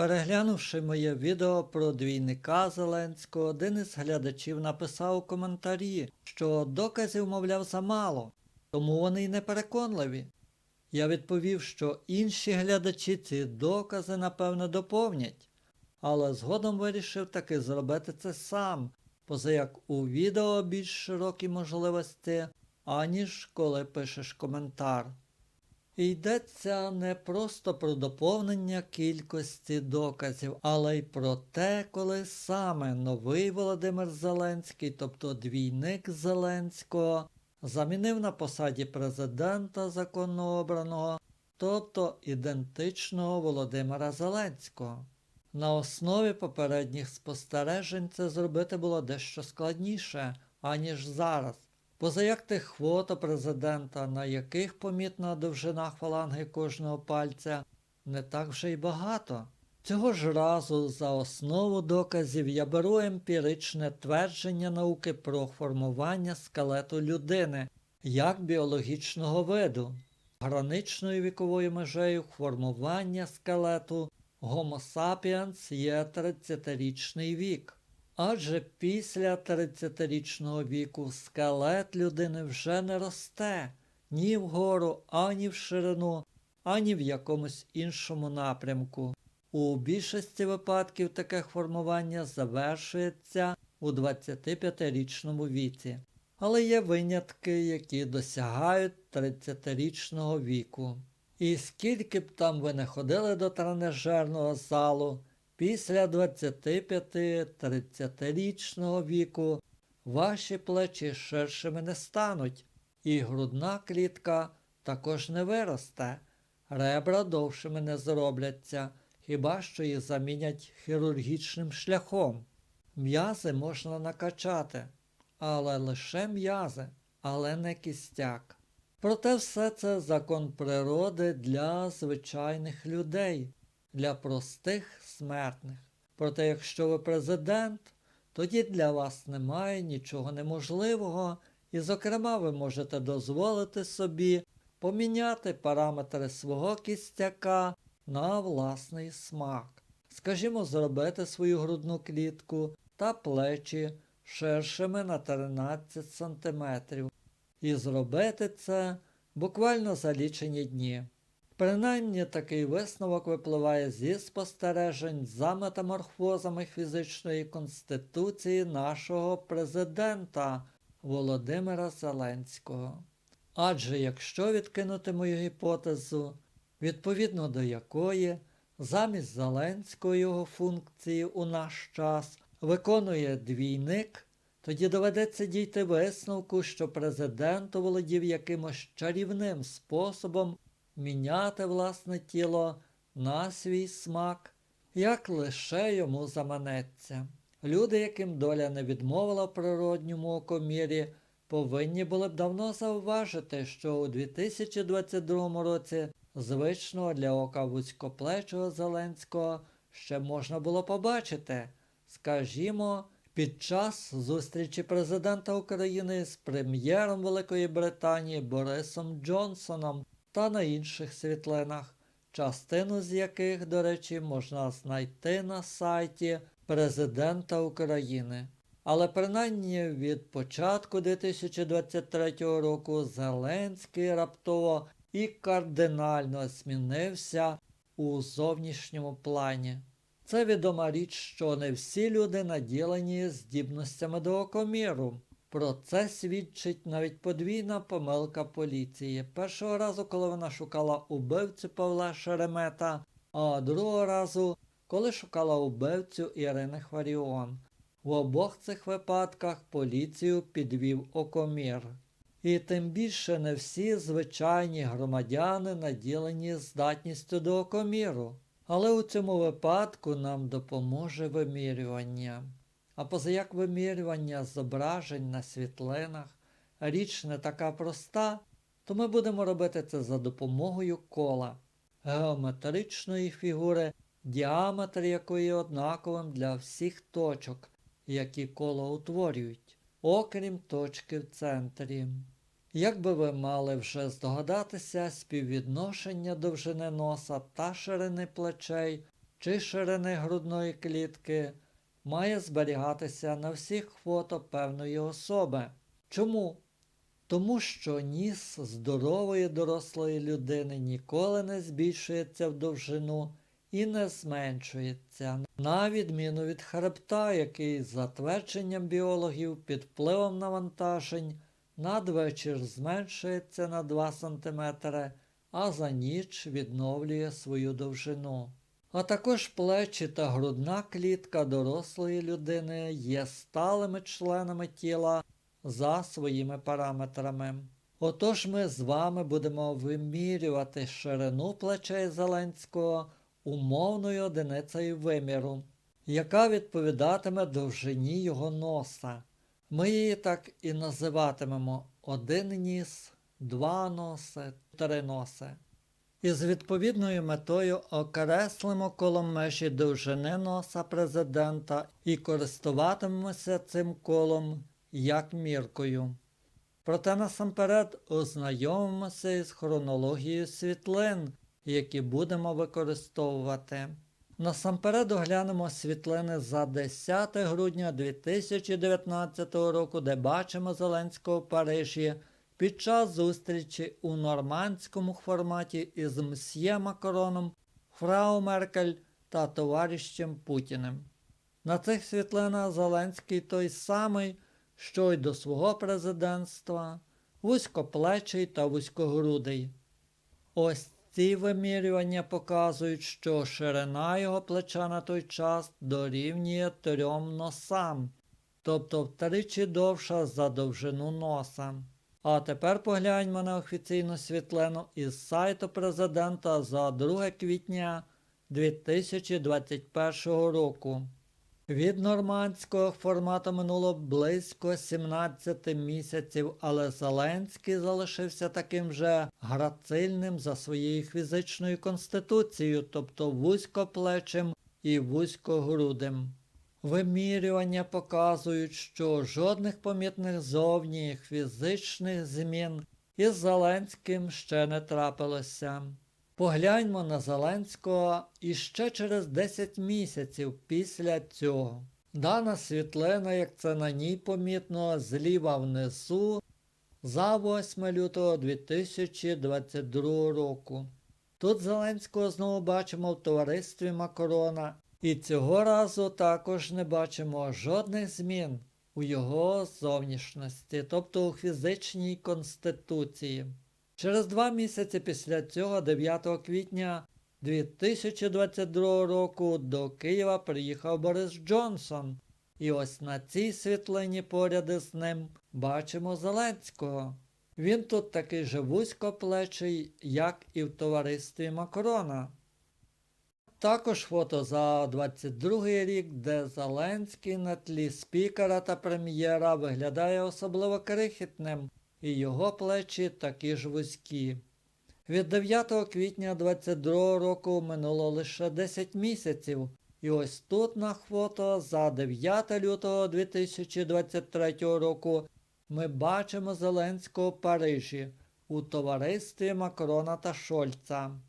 Переглянувши моє відео про двійника Зеленського, один із глядачів написав у коментарі, що доказів, мовляв, замало, тому вони й не переконливі. Я відповів, що інші глядачі ці докази, напевно, доповнять, але згодом вирішив таки зробити це сам, поза як у відео більш широкі можливості, аніж коли пишеш коментар. Йдеться не просто про доповнення кількості доказів, але й про те, коли саме новий Володимир Зеленський, тобто двійник Зеленського, замінив на посаді президента законно обраного, тобто ідентичного Володимира Зеленського. На основі попередніх спостережень це зробити було дещо складніше, аніж зараз. Поза як тих фото президента, на яких помітна довжина фаланги кожного пальця, не так вже й багато. Цього ж разу за основу доказів я беру емпіричне твердження науки про формування скелету людини як біологічного виду. Граничною віковою межею формування скелету Homo sapiens є 30-річний вік. Адже після 30-річного віку скелет людини вже не росте ні вгору, ані в ширину, ані в якомусь іншому напрямку. У більшості випадків таке формування завершується у 25-річному віці. Але є винятки, які досягають 30-річного віку. І скільки б там ви не ходили до тренажерного залу, Після 25-30-річного віку ваші плечі ширшими не стануть, і грудна клітка також не виросте, ребра довшими не зробляться, хіба що їх замінять хірургічним шляхом. М'язи можна накачати, але лише м'язи, але не кістяк. Проте все це закон природи для звичайних людей для простих смертних. Проте, якщо ви президент, тоді для вас немає нічого неможливого, і, зокрема, ви можете дозволити собі поміняти параметри свого кістяка на власний смак. Скажімо, зробити свою грудну клітку та плечі ширшими на 13 см. І зробити це буквально за лічені дні. Принаймні такий висновок випливає зі спостережень за метаморфозами фізичної конституції нашого президента Володимира Зеленського. Адже якщо відкинути мою гіпотезу, відповідно до якої замість Зеленського його функції у наш час виконує двійник, тоді доведеться дійти висновку, що президент володів якимось чарівним способом міняти власне тіло на свій смак, як лише йому заманеться. Люди, яким доля не відмовила в природньому окомірі, повинні були б давно зауважити, що у 2022 році звичного для ока вузькоплечого Зеленського ще можна було побачити, скажімо, під час зустрічі президента України з прем'єром Великої Британії Борисом Джонсоном та на інших світлинах, частину з яких, до речі, можна знайти на сайті Президента України. Але принаймні від початку 2023 року Зеленський раптово і кардинально змінився у зовнішньому плані. Це відома річ, що не всі люди наділені здібностями до окоміру. Про це свідчить навіть подвійна помилка поліції. Першого разу, коли вона шукала убивцю Павла Шеремета, а другого разу, коли шукала убивцю Ірини Хваріон. В обох цих випадках поліцію підвів окомір. І тим більше не всі звичайні громадяни наділені здатністю до окоміру. Але у цьому випадку нам допоможе вимірювання. А позаяк вимірювання зображень на світлинах річ не така проста, то ми будемо робити це за допомогою кола, геометричної фігури, діаметр якої однаковим для всіх точок, які коло утворюють, окрім точки в центрі. Як би ви мали вже здогадатися, співвідношення довжини носа та ширини плечей чи ширини грудної клітки має зберігатися на всіх фото певної особи. Чому? Тому що ніс здорової дорослої людини ніколи не збільшується в довжину і не зменшується, на відміну від хребта, який, за твердженням біологів, під впливом навантажень надвечір зменшується на 2 см, а за ніч відновлює свою довжину. А також плечі та грудна клітка дорослої людини є сталими членами тіла за своїми параметрами. Отож ми з вами будемо вимірювати ширину плечей Зеленського умовною одиницею виміру, яка відповідатиме довжині його носа. Ми її так і називатимемо один ніс, два носи, три носи. І з відповідною метою окреслимо коло межі довжини носа президента і користуватимемося цим колом як міркою. Проте насамперед ознайомимося із хронологією світлин, які будемо використовувати. Насамперед оглянемо світлини за 10 грудня 2019 року, де бачимо Зеленського в Парижі під час зустрічі у нормандському форматі із мсьє Макроном, Фрау Меркель та товаришем Путіним. На цих світлинах Зеленський той самий, що й до свого президентства, вузькоплечий та вузькогрудий. Ось ці вимірювання показують, що ширина його плеча на той час дорівнює трьом носам, тобто втричі довша за довжину носа. А тепер погляньмо на офіційну світлину із сайту президента за 2 квітня 2021 року. Від нормандського формату минуло близько 17 місяців, але Зеленський залишився таким же грацильним за своєю фізичною конституцією, тобто вузькоплечим і вузькогрудим. Вимірювання показують, що жодних помітних зовніх фізичних змін із Зеленським ще не трапилося. Погляньмо на Зеленського іще через 10 місяців після цього. Дана світлина, як це на ній помітно, зліва внизу за 8 лютого 2022 року. Тут Зеленського знову бачимо в товаристві Макрона, і цього разу також не бачимо жодних змін у його зовнішності, тобто у фізичній конституції. Через два місяці після цього, 9 квітня 2022 року, до Києва приїхав Борис Джонсон. І ось на цій світлині поряд із ним бачимо Зеленського. Він тут такий же вузькоплечий, як і в товаристві Макрона. Також фото за 22 рік, де Зеленський на тлі спікера та прем'єра виглядає особливо крихітним і його плечі такі ж вузькі. Від 9 квітня 22 року минуло лише 10 місяців, і ось тут на фото за 9 лютого 2023 року ми бачимо Зеленського в Парижі у товаристві Макрона та Шольца.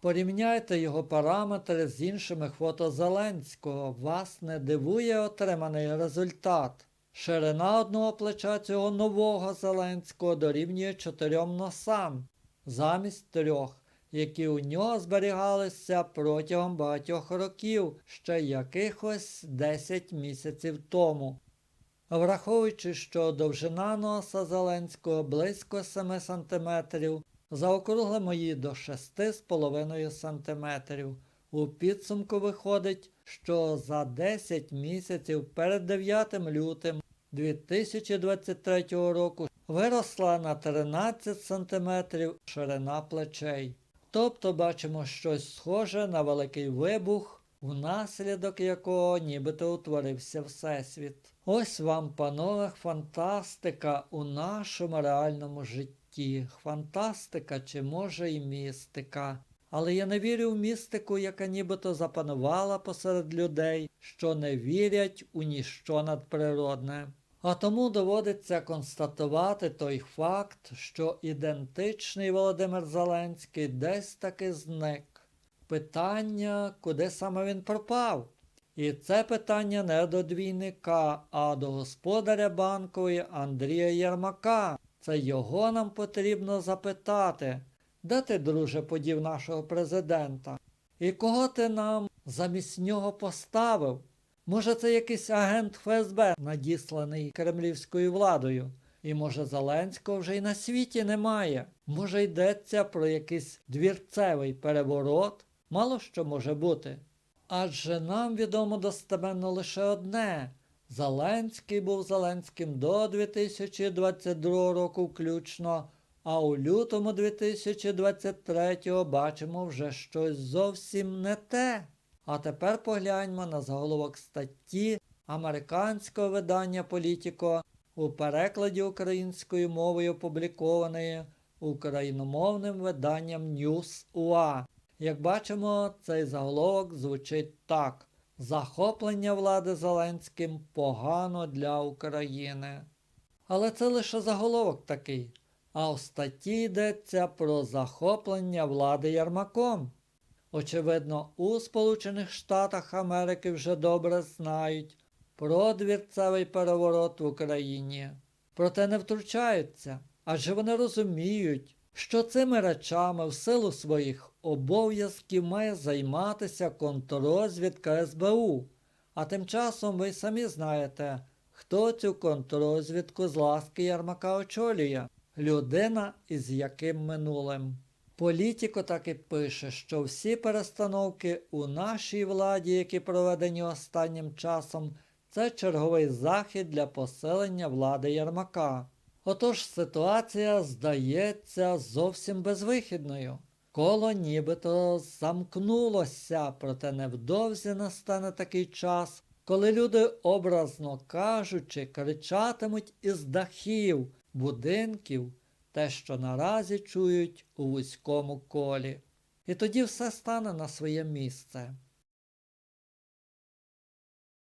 Порівняйте його параметри з іншими фото Зеленського. Вас не дивує отриманий результат. Ширина одного плеча цього нового Зеленського дорівнює чотирьом носам, замість трьох, які у нього зберігалися протягом багатьох років, ще якихось 10 місяців тому. Враховуючи, що довжина носа Зеленського близько 7 см, заокруглимо її до 6,5 см. У підсумку виходить, що за 10 місяців перед 9 лютим 2023 року виросла на 13 см ширина плечей. Тобто бачимо щось схоже на великий вибух, внаслідок якого нібито утворився Всесвіт. Ось вам, панове, фантастика у нашому реальному житті. Фантастика чи може і містика. Але я не вірю в містику, яка нібито запанувала посеред людей, що не вірять у ніщо надприродне. А тому доводиться констатувати той факт, що ідентичний Володимир Зеленський десь таки зник. питання, куди саме він пропав. І це питання не до двійника, а до господаря банкової Андрія Єрмака. Це його нам потрібно запитати. Де ти, друже, подів нашого президента? І кого ти нам замість нього поставив? Може, це якийсь агент ФСБ, надісланий кремлівською владою? І може Зеленського вже й на світі немає? Може йдеться про якийсь двірцевий переворот? Мало що може бути. Адже нам відомо достеменно лише одне. Зеленський був Зеленським до 2022 року включно, а у лютому 2023 бачимо вже щось зовсім не те. А тепер погляньмо на заголовок статті американського видання Політіко у перекладі українською мовою опублікованої україномовним виданням News.ua. Як бачимо, цей заголовок звучить так: Захоплення влади Зеленським погано для України. Але це лише заголовок такий. А у статті йдеться про захоплення влади Ярмаком. Очевидно, у Сполучених Штатах Америки вже добре знають про двірцевий переворот в Україні. Проте не втручаються, адже вони розуміють, що цими речами в силу своїх обов'язків має займатися контррозвідка СБУ. А тим часом ви самі знаєте, хто цю контррозвідку з ласки Ярмака очолює людина із яким минулим. Політіко так і пише, що всі перестановки у нашій владі, які проведені останнім часом, це черговий захід для посилення влади Ярмака. Отож ситуація здається зовсім безвихідною. Коло нібито замкнулося, проте невдовзі настане такий час, коли люди, образно кажучи, кричатимуть із дахів, будинків, те, що наразі чують у вузькому колі. І тоді все стане на своє місце.